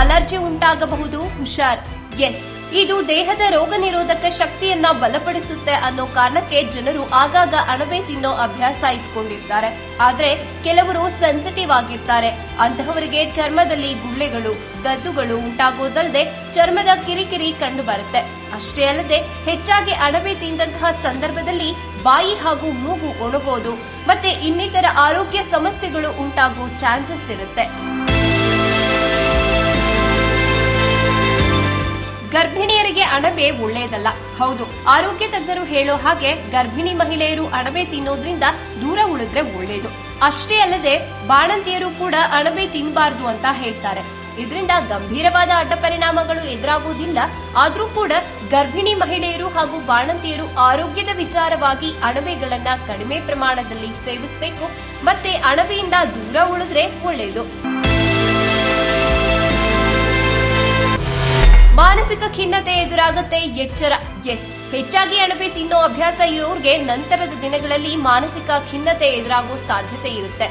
Allergy ಉಂಟಾಗಬಹುದು, ಹುಷಾರ್. S, ಇದು ದೇಹದ ರೋಗ ನಿರೋಧಕ ಶಕ್ತಿಯನ್ನ ಬಲಪಡಿಸುತ್ತೆ ಅನ್ನೋ ಕಾರಣಕ್ಕೆ ಜನರು ಆಗಾಗ ಅಣಬೆ ತಿನ್ನೋ ಅಭ್ಯಾಸ ಇಟ್ಕೊಂಡಿರ್ತಾರೆ ಆದ್ರೆ ಕೆಲವರು ಸೆನ್ಸಿಟಿವ್ ಆಗಿರ್ತಾರೆ. ಅಂತಹವರಿಗೆ ಚರ್ಮದಲ್ಲಿ ಗುಳ್ಳೆಗಳು, ದದ್ದುಗಳು ಉಂಟಾಗೋದಲ್ಲದೆ ಚರ್ಮದ ಕಿರಿಕಿರಿ ಕಂಡು ಬರುತ್ತೆ. ಅಷ್ಟೇ ಅಲ್ಲದೆ ಹೆಚ್ಚಾಗಿ ಅಣಬೆ ತಿಂದಂತಹ ಸಂದರ್ಭದಲ್ಲಿ ಬಾಯಿ ಹಾಗೂ ಮೂಗು ಒಣಗೋದು ಮತ್ತೆ ಇನ್ನಿತರ ಆರೋಗ್ಯ ಸಮಸ್ಯೆಗಳು ಉಂಟಾಗೋ ಚಾನ್ಸಸ್ ಇರುತ್ತೆ. ಗರ್ಭಿಣಿಯರಿಗೆ ಅಣಬೆ ಒಳ್ಳೆಯದಲ್ಲ. ಹೌದು ಆರೋಗ್ಯ ತಜ್ಞರು ಹೇಳೋ ಹಾಗೆ ಗರ್ಭಿಣಿ ಮಹಿಳೆಯರು ಅಣಬೆ ತಿನ್ನೋದ್ರಿಂದ ದೂರ ಉಳಿದ್ರೆ ಒಳ್ಳೆಯದು. ಅಷ್ಟೇ ಅಲ್ಲದೆ ಬಾಣಂತಿಯರು ಕೂಡ ಅಣಬೆ ತಿನ್ನಬಾರ್ದು ಅಂತ ಹೇಳ್ತಾರೆ. ಇದರಿಂದ ಗಂಭೀರವಾದ ಅಡ್ಡ ಪರಿಣಾಮಗಳು ಎದುರಾಗುವುದಿಲ್ಲ. ಆದ್ರೂ ಕೂಡ ಗರ್ಭಿಣಿ ಮಹಿಳೆಯರು ಹಾಗೂ ಬಾಣಂತಿಯರು ಆರೋಗ್ಯದ ವಿಚಾರವಾಗಿ ಅಣಬೆಗಳನ್ನ ಕಡಿಮೆ ಪ್ರಮಾಣದಲ್ಲಿ ಸೇವಿಸಬೇಕು. ಮತ್ತೆ ಅಣಬೆಯಿಂದ ದೂರ ಉಳಿದ್ರೆ ಒಳ್ಳೆಯದು. ಮಾನಸಿಕ ಖಿನ್ನತೆ ಎದುರಾಗುತ್ತೆ ಎಚ್ಚರ. ಎಸ್, ಹೆಚ್ಚಾಗಿ ಅಣಬೆ ತಿನ್ನೋ ಅಭ್ಯಾಸ ಇರೋರ್ಗೆ ನಂತರದ ದಿನಗಳಲ್ಲಿ ಮಾನಸಿಕ ಖಿನ್ನತೆ ಎದುರಾಗೋ ಸಾಧ್ಯತೆ ಇರುತ್ತೆ.